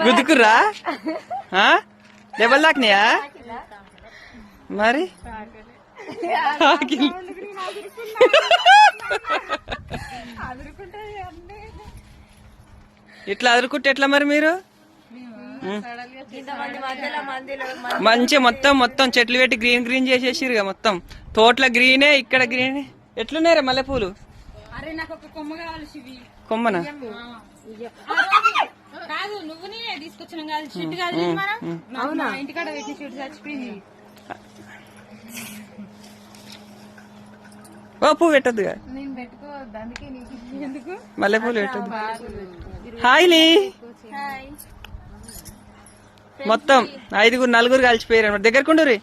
గుద్దుకుర్రా ఆ? దెబ్బలు తాకినాయా మరి. ఇట్లా అదురుకుంటే ఎట్లా మరి మీరు? మంచి మొత్తం మొత్తం చెట్లు పెట్టి గ్రీన్ గ్రీన్ చేసేసిరుగా మొత్తం. తోటల గ్రీనే ఇక్కడ గ్రీనే. ఎట్లున్నారా మల్లెపూలు? కొమ్మన? తీసుకొచ్చినాం కాదు షిట్ కాదు మనం ఇంటికాడ షిట్ చచ్చిపోయింది. ఓ పువ్వు పెట్టద్దు. మళ్ళీ పువ్వులు పెట్టద్దు హాయ్లీ మొత్తం ఐదుగురు నలుగురు కలిసిపోయారు అనమాట దగ్గరకుండు రీ